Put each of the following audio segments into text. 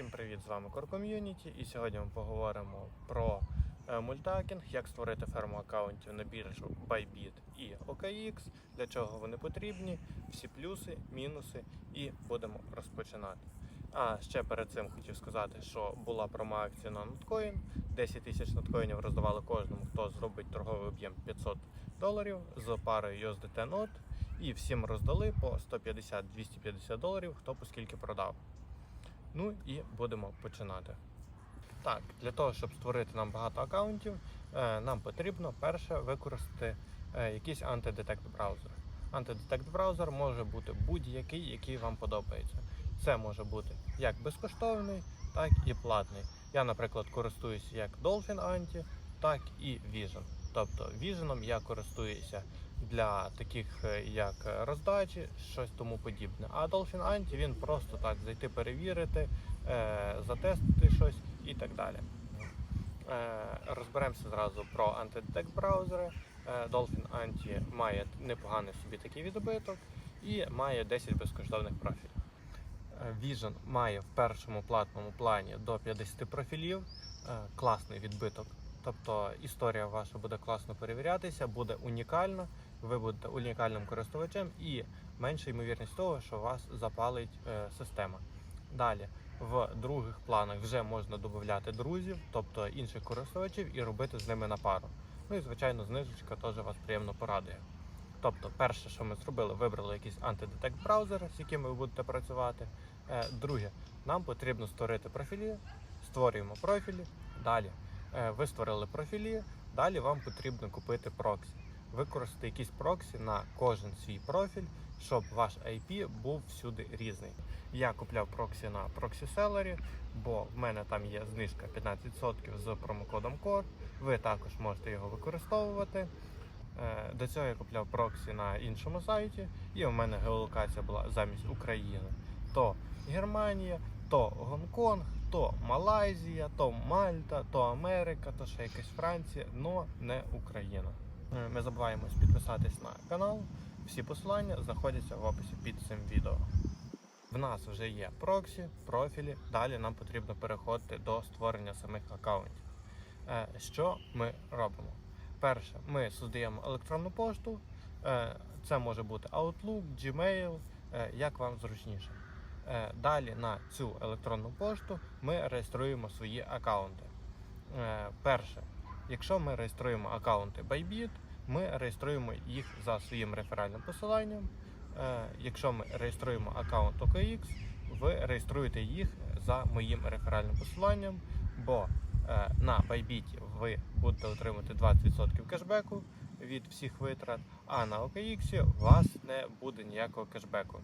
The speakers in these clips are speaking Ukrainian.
Всім привіт! З вами Core Community і сьогодні ми поговоримо про е, мультакінг, як створити ферму аккаунтів на біржу Bybit і OKX, для чого вони потрібні, всі плюси, мінуси і будемо розпочинати. А ще перед цим хотів сказати, що була промо-акція на Notcoin. 10 тисяч ноткоїнів роздавали кожному, хто зробить торговий об'єм 500 доларів з парою USDT NOT. І всім роздали по 150-250 доларів, хто по скільки продав. Ну і будемо починати. Так, для того, щоб створити нам багато аккаунтів, е, нам потрібно перше використати е, якийсь антидетект браузер. Антидетект браузер може бути будь-який, який вам подобається. Це може бути як безкоштовний, так і платний. Я, наприклад, користуюся як Dolphin Anti, так і Vision. Тобто Vision я користуюся для таких е, як роздачі, щось тому подібне. А Dolphin Anti він просто так зайти перевірити, е, затестити щось і так далі. Е, Розберемося зразу про антидетект браузери. Е, Dolphin Anti має непоганий собі такий відбиток і має 10 безкоштовних профілів. Е, Vision має в першому платному плані до 50 профілів, е, класний відбиток. Тобто історія ваша буде класно перевірятися, буде унікальна, ви будете унікальним користувачем і менша ймовірність того, що вас запалить е, система. Далі, в других планах вже можна додати друзів, тобто інших користувачів, і робити з ними на пару. Ну і звичайно, знижечка теж вас приємно порадує. Тобто, перше, що ми зробили, вибрали якийсь антидетект браузер, з яким ви будете працювати. Е, Друге, нам потрібно створити профілі, створюємо профілі. Далі е, ви створили профілі, далі вам потрібно купити проксі. Використати якийсь проксі на кожен свій профіль, щоб ваш IP був всюди різний. Я купляв проксі на проксі-селері, бо в мене там є знижка 15% з промокодом CORE. Ви також можете його використовувати. Е, До цього я купляв проксі на іншому сайті, і у мене геолокація була замість України. То Германія, то Гонконг, то Малайзія, то Мальта, то Америка, то ще якась Франція, але не Україна. Е, Не забуваємось підписатись на канал. Всі посилання знаходяться в описі під цим відео. В нас вже є проксі, профілі. Далі нам потрібно переходити до створення самих аккаунтів. Е, Що ми робимо? Перше, ми создаємо електронну пошту. Е, Це може бути Outlook, Gmail, як вам зручніше. Далі на цю електронну пошту ми реєструємо свої аккаунти. Перше, якщо ми реєструємо аккаунти Bybit, ми реєструємо їх за своїм реферальним посиланням. Е, Якщо ми реєструємо аккаунт OKX, ви реєструєте їх за моїм реферальним посиланням, бо е, на Bybit ви будете отримати 20% кешбеку від всіх витрат, а на OKX у вас не буде ніякого кешбеку,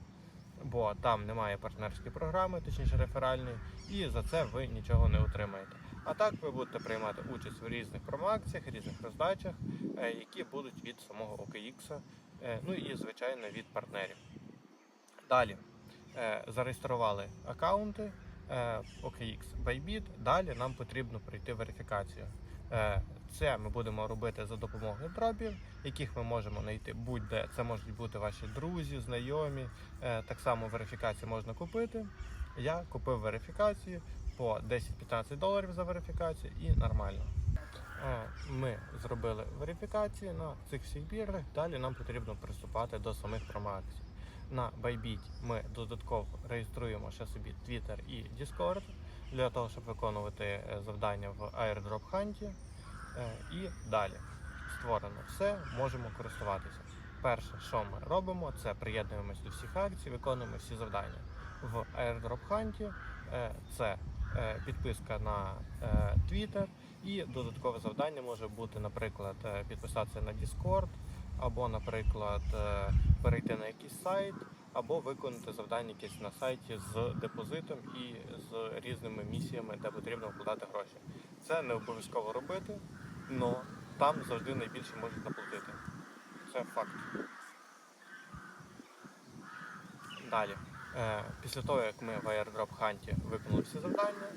бо там немає партнерської програми, точніше реферальної, і за це ви нічого не отримаєте. А так ви будете приймати участь в різних промоакціях, різних роздачах, е, які будуть від самого OKX, е, ну і звичайно від партнерів. Далі е, зареєстрували аккаунти OKX Bybit. Далі нам потрібно пройти верифікацію. Це ми будемо робити за допомогою дропів, яких ми можемо знайти будь-де. Це можуть бути ваші друзі, знайомі. Так само верифікацію можна купити. Я купив верифікацію по 10-15 доларів за верифікацію і нормально. Ми зробили верифікацію на цих всіх біржах. Далі нам потрібно приступати до самих промоакцій. На Bybit ми додатково реєструємо ще собі Twitter і Discord для того, щоб виконувати е, завдання в Airdrop Hunt. Е, І далі створено все, можемо користуватися. Перше, що ми робимо, це приєднуємося до всіх акцій, виконуємо всі завдання. В Airdrop Hunt е, це підписка на е, Twitter і додаткове завдання може бути, наприклад, е, підписатися на Discord, або, наприклад, е, перейти на якийсь сайт, або виконати завдання якесь на сайті з депозитом і з різними місіями, де потрібно вкладати гроші. Це не обов'язково робити, але там завжди найбільше можуть наплатити. Це факт. Далі. Е, Після того, як ми в Airdrop Hunt виконали всі завдання,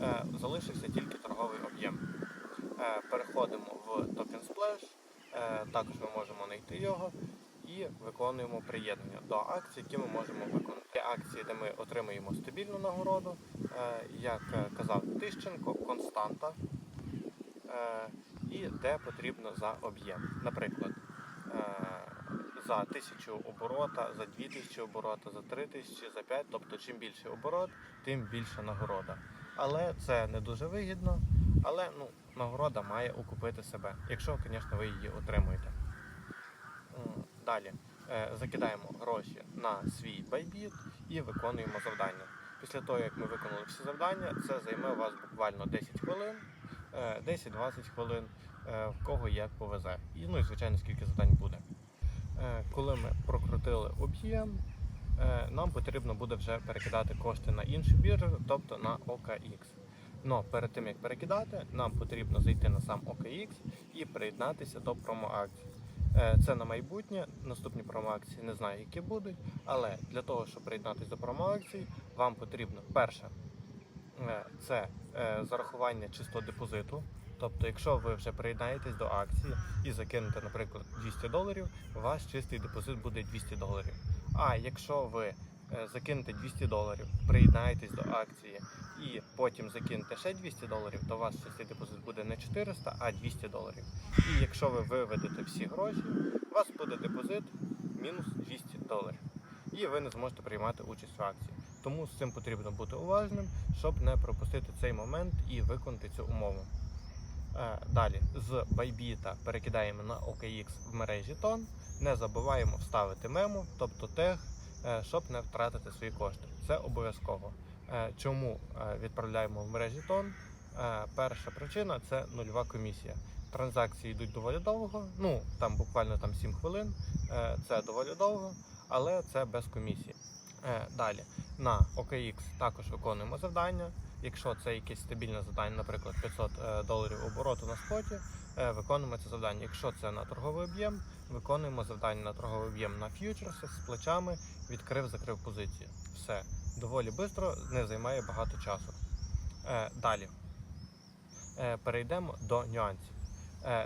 е, залишився тільки торговий об'єм. Е, Переходимо в Token Splash, також ми можемо знайти його і виконуємо приєднання до акцій, які ми можемо виконати. Є акції, де ми отримуємо стабільну нагороду, як казав Тищенко, константа, і де потрібно за об'єм. Наприклад, за 1000 оборота, за 2000 оборота, за 3000, за 5, тобто чим більший оборот, тим більша нагорода. Але це не дуже вигідно, але ну, нагорода має окупити себе, якщо, звісно, ви її отримуєте. Далі е, закидаємо гроші на свій байбіт і виконуємо завдання. Після того, як ми виконали всі завдання, це займе у вас буквально 10 хвилин, е, 10-20 хвилин, е, в кого як повезе. І ну і звичайно, скільки завдань буде. Е, Коли ми прокрутили об'єм, е, нам потрібно буде вже перекидати кошти на іншу біржу, тобто на OKX. Но перед тим як перекидати, нам потрібно зайти на сам OKX і приєднатися до промоакцій. Е, Це на майбутнє. Наступні промоакції не знаю, які будуть. Але для того, щоб приєднатися до промоакцій, вам потрібно перше це е, зарахування чистого депозиту. Тобто, якщо ви вже приєднаєтесь до акції і закинете, наприклад, 200 доларів, ваш чистий депозит буде 200 доларів. А якщо ви е, закинете 200 доларів, приєднаєтесь до акції і потім закинете ще 200 доларів, то ваш чистий депозит буде не 400, а 200 доларів. І якщо ви виведете всі гроші, у вас буде депозит мінус 200 доларів. І ви не зможете приймати участь в акції. Тому з цим потрібно бути уважним, щоб не пропустити цей момент і виконати цю умову. Е, Далі з Bybit перекидаємо на OKX в мережі тон. Не забуваємо вставити мему, тобто тег, е, щоб не втратити свої кошти. Це обов'язково. Е, Чому відправляємо в мережі тон? Перша причина це нульова комісія. Транзакції йдуть доволі довго, ну там буквально там 7 хвилин. Це доволі довго, але це без комісії. Далі на OKX також виконуємо завдання. Якщо це якесь стабільне завдання, наприклад, 500 е, доларів обороту на споті, е, виконуємо це завдання. Якщо це на торговий об'єм, виконуємо завдання на торговий об'єм на ф'ючерсах з плечами, відкрив, закрив позиції. Все доволі швидко, не займає багато часу. Е, Далі перейдемо до нюансів.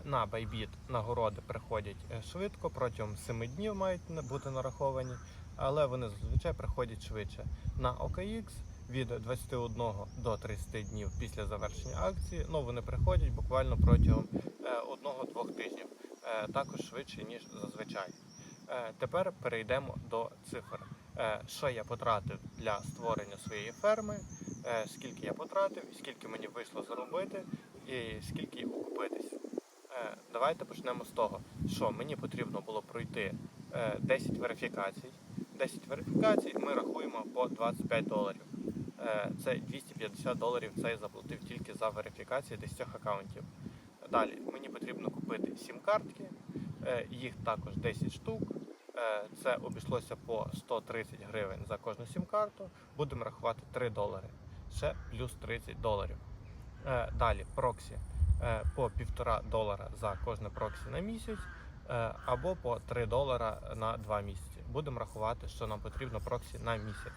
На Bybit нагороди приходять швидко, протягом 7 днів мають бути нараховані, але вони зазвичай приходять швидше. На OKX від 21 до 30 днів після завершення акції, ну вони приходять буквально протягом е, одного-двох тижнів, е, також швидше, ніж зазвичай. Е, Тепер перейдемо до цифр. Е, Що я потратив для створення своєї ферми, е, скільки я потратив, скільки мені вийшло заробити і скільки окупитись. Е, Давайте почнемо з того, що мені потрібно було пройти е, 10 верифікацій. 10 верифікацій ми рахуємо по 25 доларів. Е, Це 250 доларів це я заплатив тільки за верифікацію 10 аккаунтів. Далі мені потрібно купити 7 картки, е, їх також 10 штук. Е, Це обійшлося по 130 гривень за кожну сім-карту. Будемо рахувати 3 долари. Ще плюс 30 доларів. Далі проксі по 1,5 долара за кожне проксі на місяць або по 3 долара на 2 місяці. Будемо рахувати, що нам потрібно проксі на місяць.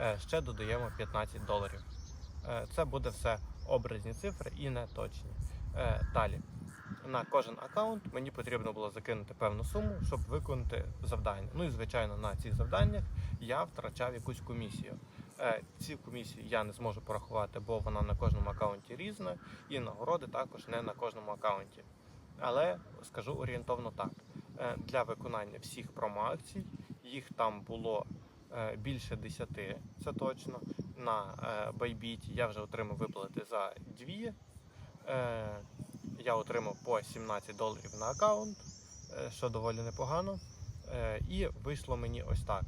Е, Ще додаємо 15 доларів. Е, Це буде все образні цифри і не точні. Е, Далі. На кожен аккаунт мені потрібно було закинути певну суму, щоб виконати завдання. Ну і звичайно, на цих завданнях я втрачав якусь комісію. Ці комісії я не зможу порахувати, бо вона на кожному аккаунті різна, і нагороди також не на кожному аккаунті. Але скажу орієнтовно так: для виконання всіх промоакцій їх там було е, більше 10, це точно. На е, Bybit я вже отримав виплати за дві. Е, Я отримав по 17 доларів на аккаунт, що доволі непогано. І вийшло мені ось так.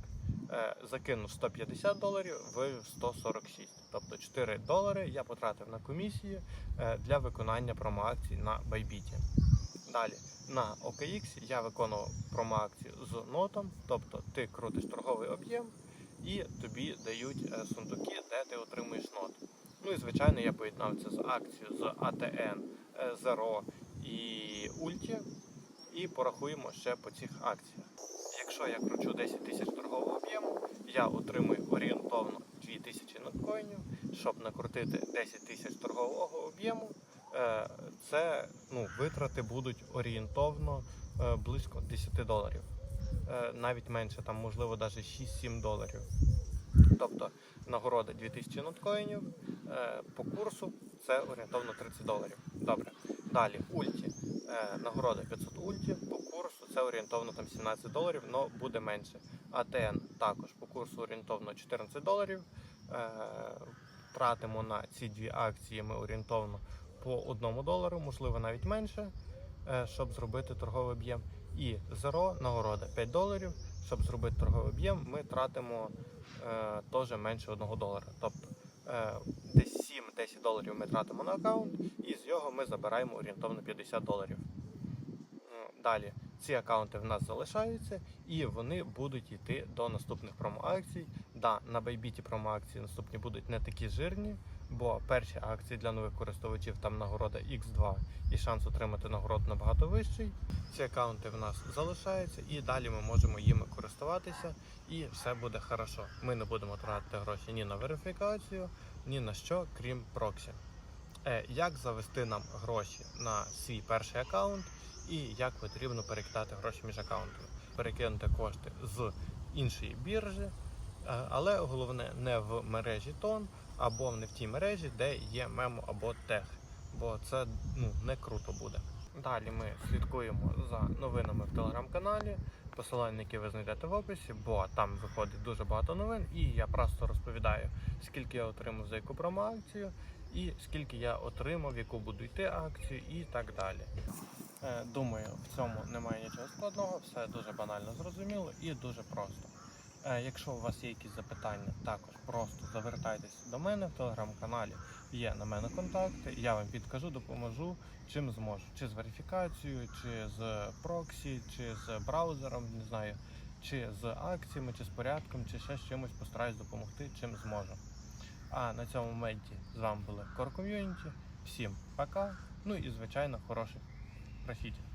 Закинув 150 доларів, вивів 146. Тобто 4 долари я потратив на комісію для виконання промоакцій на Bybit. Далі на OKX я виконував промоакцію з нотом, тобто ти крутиш торговий об'єм і тобі дають е, сундуки, де ти отримуєш нот. Ну і звичайно я поєднав це з акцією з ATN, е, Zero і Ulti і порахуємо ще по цих акціях. Якщо я кручу 10 тисяч торгового об'єму, я отримую орієнтовно 2000 ноткоїнів. Щоб накрутити 10 тисяч торгового об'єму, це ну, витрати будуть орієнтовно е, близько 10 доларів. Е, Навіть менше, там можливо навіть 6-7 доларів. Тобто нагорода 2000 ноткоїнів, Е, По курсу це орієнтовно 30 доларів. Добре. Далі ульті. Е, Нагорода 500 ульті. По курсу це орієнтовно там 17 доларів, але буде менше. АТН також по курсу орієнтовно 14 доларів. Е, Тратимо на ці дві акції ми орієнтовно по 1 долару, можливо навіть менше, е, щоб зробити торговий об'єм. І Zero нагорода 5 доларів. Щоб зробити торговий об'єм, ми тратимо е, теж менше 1 долара. Тобто е, десь 7-10 доларів ми тратимо на аккаунт, і з його ми забираємо орієнтовно 50 доларів. Далі ці аккаунти в нас залишаються і вони будуть йти до наступних промоакцій. Да, на Bybit промоакції наступні будуть не такі жирні, бо перші акції для нових користувачів там нагорода X2 і шанс отримати нагороду набагато вищий. Ці аккаунти в нас залишаються і далі ми можемо їми користуватися, і все буде хорошо. Ми не будемо тратити гроші ні на верифікацію, ні на що, крім проксі. Е, як завести нам гроші на свій перший аккаунт і як потрібно перекидати гроші між аккаунтами. Перекинути кошти з іншої біржі, е, але головне не в мережі тон або не в тій мережі, де є мемо або тег, бо це ну, не круто буде. Далі ми слідкуємо за новинами в телеграм-каналі, посилання, які ви знайдете в описі, бо там виходить дуже багато новин, і я просто розповідаю, скільки я отримав за яку промоакцію, і скільки я отримав, яку буду йти акцію, і так далі. Е, Думаю, в цьому немає нічого складного, все дуже банально зрозуміло і дуже просто. Е, Якщо у вас є якісь запитання, також просто звертайтеся до мене в телеграм-каналі. Є на мене контакти, я вам підкажу, допоможу, чим зможу. Чи з верифікацією, чи з проксі, чи з браузером, не знаю, чи з акціями, чи з порядком, чи ще з чимось постараюсь допомогти, чим зможу. А на цьому моменті з вами були Core Community. Всім пока. Ну і звичайно, хороших профітів.